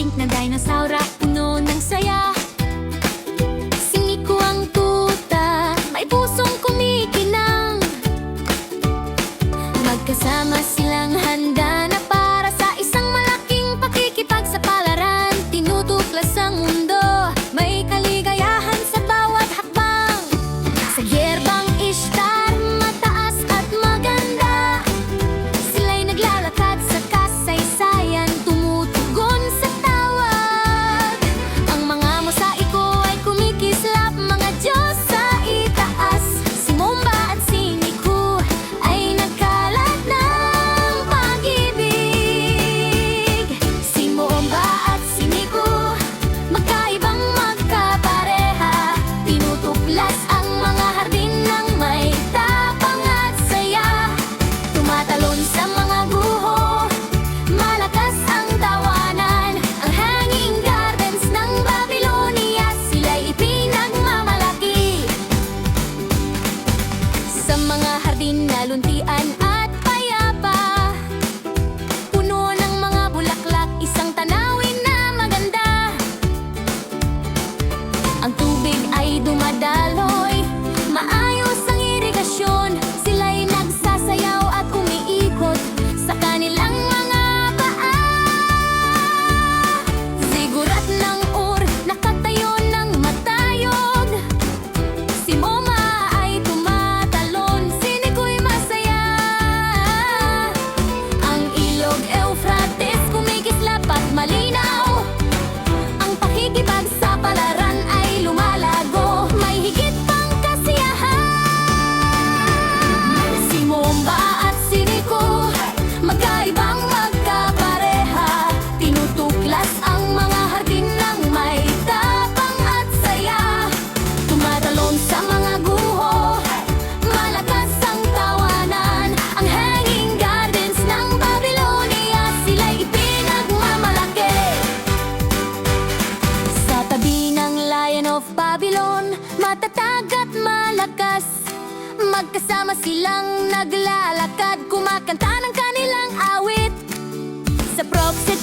pink na dinosaura Puno ng saya. Siniko ang tuta May pusong kumikinang. Magkasama silang handa na para sa isang malaking pakikipag sa palaran. Tinutuklas ang mundo Sa mga hardin na luntian. matatag at malakas. Magkasama silang naglalakad. Kumakanta ng kanilang awit. Sa props at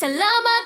Salama.